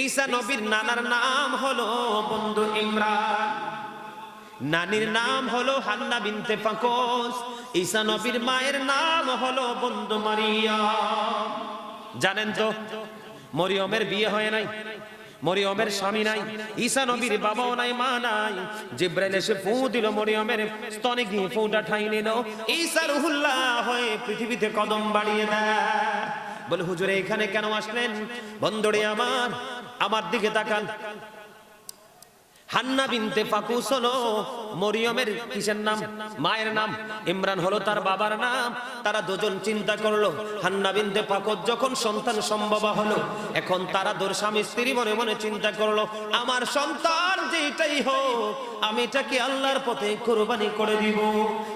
ঈসা নবীর নানার নাম হলো বন্ধু ইমরান। নানির নাম হলো হান্না বিনতে ফাকস। ঈসা নবীর মায়ের নাম হলো বন্ধু মারিয়াম। জানেন তো, মরিয়মের বিয়ে হয় নাই, মরিয়মের স্বামী নাই, ঈসা নবীর বাবাও নাই, মা নাই। জিব্রাইল এসে ফু দিল মরিয়মের স্তনে গিয়ে ফুটা ঠাই নিল। ঈসা রুহুল্লাহ হয়ে পৃথিবীতে কদম বাড়িয়ে দেয়। বলে, হুজুরে, এখানে কেন আসলেন? বন্দরে আমার আমার দিকে তাকান। হান্না বিনতে ফাকুস হলো মরিয়মের কিসের নাম? মায়ের নাম। ইমরান হলো তার বাবার নাম। তারা দুজন চিন্তা করল। হান্না বিনতে ফাকুস যখন সন্তান সম্ভব হলো, এখন তারা দোর স্বামী স্ত্রী মনে মনে চিন্তা করল, আমার সন্তান যেটাই হোক, আমি এটাকে আল্লাহর পথে কোরবানি করে দিব।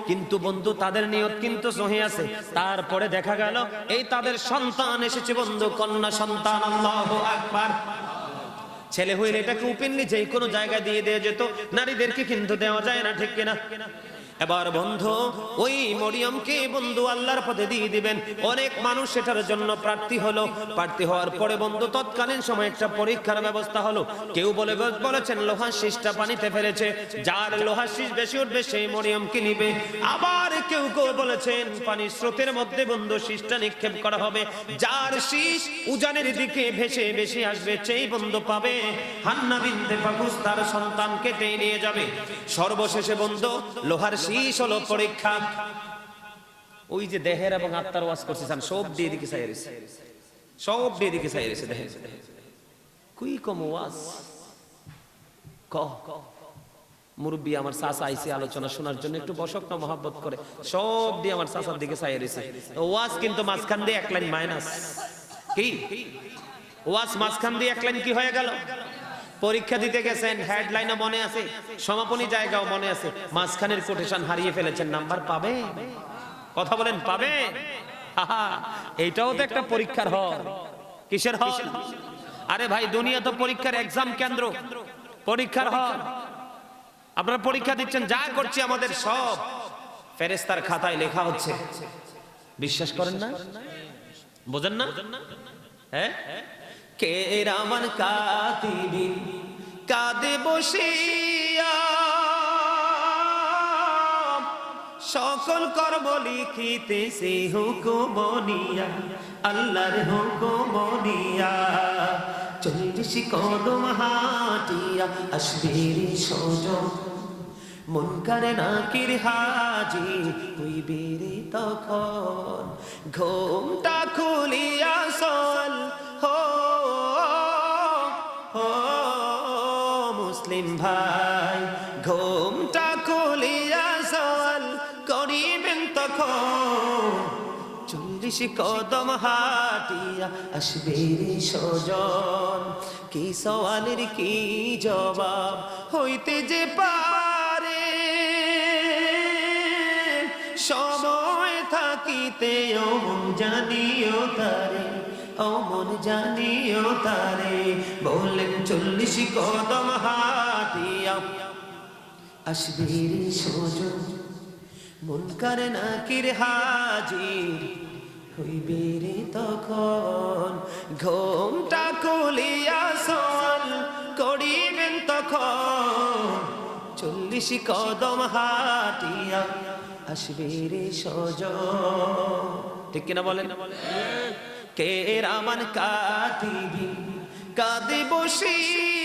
কিন্তু বন্ধু, তাদের নিয়ত কিন্তু সহি আছে। তারপরে দেখা গেল, এই তাদের সন্তান এসেছে বন্ধু, কন্যা সন্তান, আল্লাহু আকবার। ছেলে হইলে এটাকে ওপেনলি যে কোনো জায়গায় দিয়ে দেওয়া যেত। নারীদেরকে কিন্তু দেওয়া যায় না, ঠিক কিনা? এবার বন্ধু, ওই মরিয়মকে বন্ধু আল্লাহর পথে দিয়ে দিবেন। অনেক মানুষ সেটার জন্য প্রার্থী হলো। প্রার্থী হওয়ার পরে বন্ধু, তৎকালীন সময় একটা পরীক্ষার ব্যবস্থা হলো। কেউ বলে, বলেছেন, লোহার শীষটা পানিতে ফেলেছে। যার লোহার শীষ বেশি উঠবে, সেই মরিয়মকে নিবে। আবার কেউ কেউ বলেছেন, পানির স্রোতের মধ্যে বন্ধু, শীষটা নিক্ষেপ করা হবে। যার শীষ উজানের দিকে ভেসে বেশি আসবে, সেই বন্ধু পাবে। হান্না বিনতে পাকুস তার সন্তানকে টেনে নিয়ে যাবে। সর্বশেষে বন্ধু, লোহার শীষ হলো পরীক্ষা ওই যে দেহের এবং আত্মার ওয়াজ করতেছেন সব দিয়ে দিকে চাই রয়েছে। সব দিয়ে দিকে চাই রয়েছে দেহের। কুই কম ওয়াজ? ক মুরব্বী, আমার চাচা আইসি আলোচনা শোনার জন্য, একটু বসক না মহাব্বত করে। সব দিয়ে আমার চাচার দিকে চাই রয়েছে। ওয়াজ কিন্তু মাঝখান দিয়ে এক লাইন মাইনাস। কি? ওয়াজ মাঝখান দিয়ে এক লাইন কি হয়ে গেল? পরীক্ষা দিতে গেছেন হেডলাইনও মনে আছে, সমাপনী জায়গাও মনে আছে, মাঝখানের কোটেশন হারিয়ে ফেলেছেন নাম্বার পাবে কথা বলেন পাবে এইটাও তো একটা পরীক্ষার হল। কিসের হল? আরে ভাই, দুনিয়া তো পরীক্ষার এক্সাম কেন্দ্র। পরীক্ষার হল। আপনারা পরীক্ষা দিচ্ছেন, যা করছি আমাদের সব। ফেরেস্তার খাতায় লেখা হচ্ছে। বিশ্বাস করেন না? বোঝেন না? হ্যাঁ? কে রামান কাতিবিন কাদে বসিয়া সকল কর্ম লিখিতেছে হুকুমনিয়া আল্লাহর হুকুমনিয়া চল্লিশ কদম হাটিয়া আসবে রে সজন মন করে না কির হাজি তুই রে তখন। ঘুমটা খুলিয়া সল করিবেন তখন। চল্লিশ কদম হাটিয়া আসবে সজন কি সওয়ালের কি জবাব হইতে যে পারে? সময় থাকিতে অমন জানিও তারে, অমন জানিও তারে। বললেন, চল্লিশ কদম হাটিয়া আসবে সজন মন করে না কির হাজির? হইবে রে তখন ঘোমটা খুলিয়া সল, করিবেন তখন চল্লিশ কদম হাটিয়া আসবে রে সজ ঠিক কিনা বলেন? কে রামান কাতিবি কাঁদে বসিয়া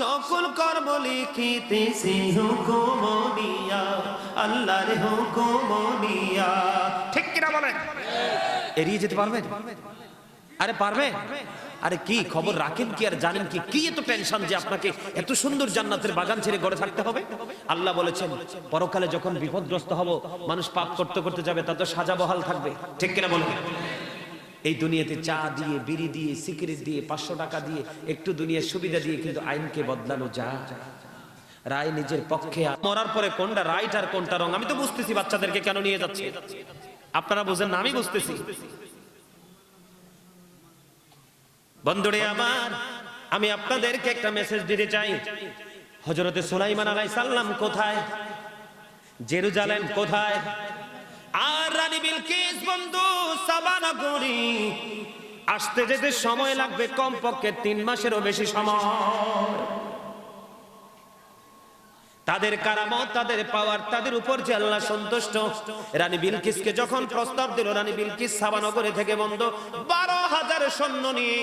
সকল কর্ম লিখিতেছে হুকুমনিয়া, আল্লাহর হুকুমনিয়া। ঠিক কিনা বলেন? এড়িয়ে যেতে পারবেন আরে পারবে? আরে কি খবর রাখেন কি আর জানেন কি? কি এত টেনশন যে আপনাকে এত সুন্দর জান্নাতের বাগান ছেড়ে গড়ে থাকতে হবে? আল্লাহ বলেছেন, পরকালে যখন বিপদগ্রস্ত হব, মানুষ পাপ করতে করতে যাবে তা তো সাজা বহাল থাকবে। ঠিক কিনা বলেন? এই দুনিয়াতে চা দিয়ে, বিড়ি দিয়ে, সিগারেট দিয়ে, পাঁচশো টাকা দিয়ে, একটু দুনিয়ার সুবিধা দিয়ে কিন্তু আইনকে বদলানো যায়। রায় নিজের পক্ষে মরার পরে কোনটা রাইট আর কোনটা রং আমি তো বুঝতেছি বাচ্চাদেরকে কেন নিয়ে যাচ্ছে। আপনারা বুঝেন না, আমি বুঝতেছি। বন্ধুরে আমার, আমি আপনাদেরকে একটা মেসেজ দিতে চাই। হজরতে সুলাইমান আলাই সাল্লাম কোথায়? জেরুজালেম কোথায়? আর বিলকিস বন্ধু আসতে যেতে সময় লাগবে কমপক্ষে তিন মাসেরও বেশি সময়। তাদের কারামত, তাদের পাওয়ার তাদের উপর যে আল্লাহ সন্তুষ্ট। রানী বিলকিসকে যখন প্রস্তাব দিল, রানী বিলকিস সাবা নগরে থেকে বন্ধ, বারো হাজার সৈন্য নিয়ে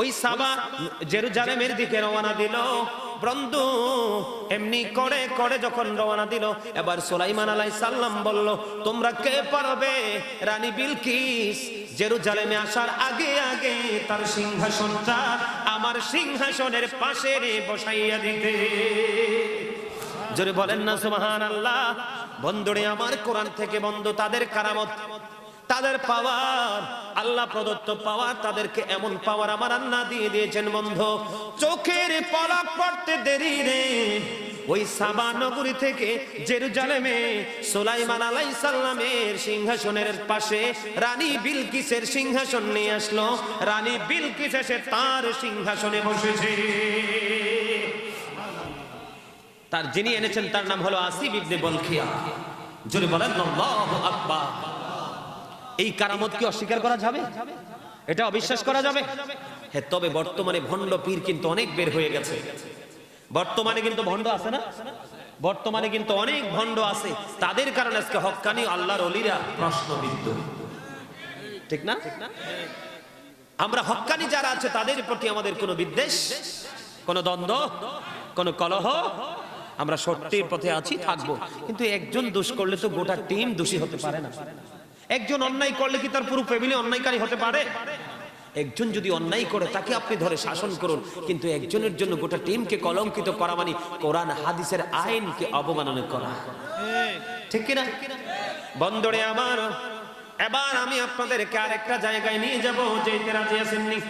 ওই সাবা জেরুজালেমের দিকে রওনা দিল। বন্ধু, এমনি করে করে যখন রওনা দিল, এবার সুলাইমান আলাই সাল্লাম বলল, তোমরা কে পারবে? রানী বিলকিস জেরুজালেমে আসার আগে আগে তার সিংহাসনটা আমার সিংহাসনের পাশে বসাইয়া দিতে। জোরে বলেন না সুবহান আল্লাহ বন্ধুরে, আমার কোরআন থেকে বন্ধু, তাদের কারামত, তাদের পাওয়ার, আল্লাহ প্রদত্ত পাওয়ার, তাদেরকে এমন পাওয়ার আমার আন্না দিয়ে দিয়েছেন, বন্ধু। চোখের পলক পড়তে দেরি রে। ওই সাবা নগরী থেকে জেরুজালেমে, সুলাইমান আলাই সাল্লামের সিংহাসনের পাশে রানী বিলকিসের সিংহাসন নিয়ে আসলো। রানী বিলকিস এসে তার সিংহাসনে বসেছে। তার যিনি এনেছেন, তার নাম হলো আসিফ ইবনে বলখিয়া। জোরে বলেন এই কারামত কি অস্বীকার করা যাবে? এটা অবিশ্বাস করা যাবে? হ্যাঁ তবে বর্তমানে ভণ্ড পীর কিন্তু অনেক বের হয়ে গেছে। বর্তমানে কিন্তু ভণ্ড আছে না? বর্তমানে কিন্তু অনেক ভণ্ড আছে। তাদের কারণে আজকে হক্কানি আল্লাহর অলিরা প্রশ্নবিদ্ধ। ঠিক না? আমরা হক্কানি যারা আছে, তাদের প্রতি আমাদের কোনো বিদ্বেষ, কোনো দ্বন্দ্ব, কোনো কলহ? আমরা সত্যের পথে আছি, থাকব। কিন্তু একজন দোষ করলে তো গোটা টিম দোষী হতে পারে না। একজন অন্যায় করলে কি তার পুরো ফ্যামিলি অন্যায়কারী হতে পারে? একজন যদি অন্যায় করে, তাকে আপনি ধরে শাসন করুন। কিন্তু একজনের জন্য গোটা টিমকে কলঙ্কিত করা মানে কোরআন, হাদিসের আইনকে অবমাননা করা। ঠিক কিনা? বন্দরে আমার, এবার আমি আপনাদেরকে আরেকটা জায়গায় নিয়ে যাব যে রাজি আছেননি।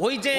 ওই যে